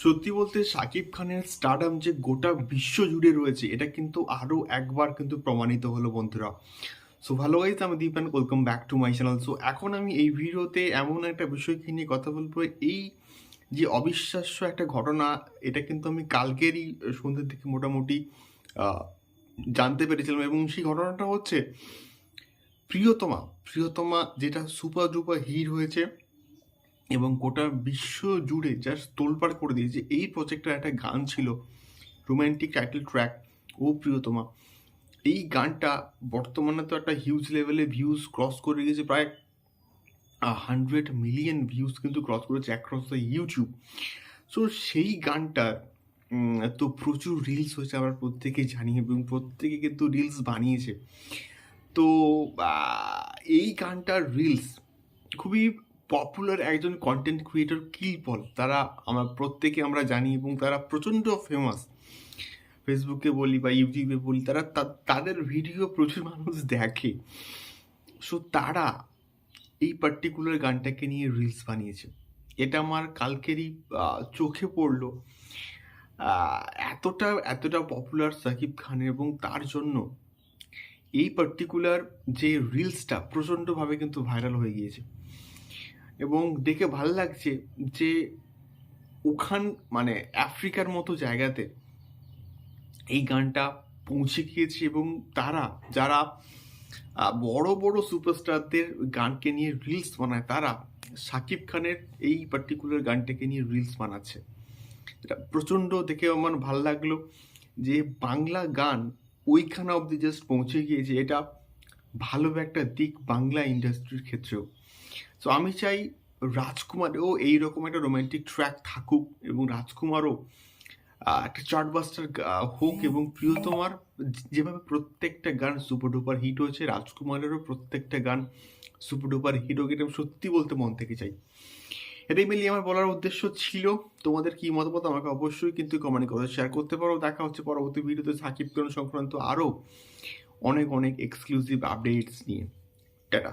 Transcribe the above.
সত্যি বলতে শাকিব খানের স্টারডাম যে গোটা বিশ্ব জুড়ে রয়েছে, এটা কিন্তু আরও একবার কিন্তু প্রমাণিত হলো বন্ধুরা। সো ভালো গাইজ আমি Deep welcome back to my channel so এখন আমি এই ভিডিওতে এমন একটা বিষয়কে নিয়ে কথা বলব। এই যে অবিশ্বাস্য একটা ঘটনা, এটা কিন্তু আমি কালকেরই সন্ধ্যের থেকে মোটামুটি জানতে পেরেছিলাম। এবং সেই ঘটনাটা হচ্ছে, প্রিয়তমা প্রিয়তমা যেটা সুপার ডুপার হিট হয়েছে এবং গোটা বিশ্ব জুড়ে জাস্ট তোলপাড় করে দিয়েছে। এই প্রজেক্টের একটা গান ছিল রোম্যান্টিক টাইটেল ট্র্যাক ও প্রিয়তমা। এই গানটা বর্তমানে তো একটা হিউজ লেভেলে ভিউজ ক্রস করে গেছে প্রায় হান্ড্রেড মিলিয়ন ভিউজ কিন্তু ক্রস করেছে অ্যাক্রস দ্য ইউটিউব সো সেই গানটার তো প্রচুর রিলস হয়েছে আমরা প্রত্যেকেই জানি এবং প্রত্যেকে কিন্তু রিলস বানিয়েছে। তো এই গানটার রিলস খুবই পপুলার একজন কন্টেন্ট ক্রিয়েটর কিল পল তারা আমরা প্রত্যেকে আমরা জানি এবং তারা প্রচণ্ড ফেমাস ফেসবুকে বলি বা ইউটিউবে বলি, তারা তাদের ভিডিও প্রচুর মানুষ দেখে। সো তারা এই পার্টিকুলার গানটাকে নিয়ে রিলস বানিয়েছে। এটা আমার কালকেরই চোখে পড়ল। এতটা এতটা পপুলার সাকিব খান এবং তার জন্য এই পার্টিকুলার যে রিলসটা প্রচণ্ডভাবে কিন্তু ভাইরাল হয়ে গিয়েছে। এবং দেখে ভালো লাগছে যে ওখান মানে আফ্রিকার মতো জায়গাতে এই গানটা পৌঁছে গিয়েছে এবং তারা, যারা বড় বড় সুপারস্টারদের গানকে নিয়ে রিলস বানায়, তারা সাকিব খানের এই পার্টিকুলার গানটাকে নিয়ে রিলস বানাচ্ছে। এটা প্রচণ্ড দেখে আমার ভালো লাগল যে বাংলা গান ওইখানে অবধি জাস্ট পৌঁছে গিয়েছে। এটা ভালো একটা দিক বাংলা ইন্ডাস্ট্রির ক্ষেত্রেও। সো আমি চাই রাজকুমারেও এইরকম একটা রোমান্টিক ট্র্যাক থাকুক এবং রাজকুমারও একটা চার্টবাস্টার হোক এবং প্রিয়তমার যেভাবে প্রত্যেকটা গান সুপার ডুপার হিট হয়েছে, রাজকুমারেরও প্রত্যেকটা গান সুপার ডুপার হিট হোক, এটা সত্যি বলতে মন থেকে চাই। এটাই মিলিয়ে আমার বলার উদ্দেশ্য ছিল। তোমাদের কি মতামত আমাকে অবশ্যই কিন্তু কমেন্ট করে শেয়ার করতে পারো। দেখা হচ্ছে পরবর্তী ভিডিওতে সাকিব খান সংক্রান্ত আরও অনেক অনেক এক্সক্লুসিভ আপডেটস নিয়ে। টাটা।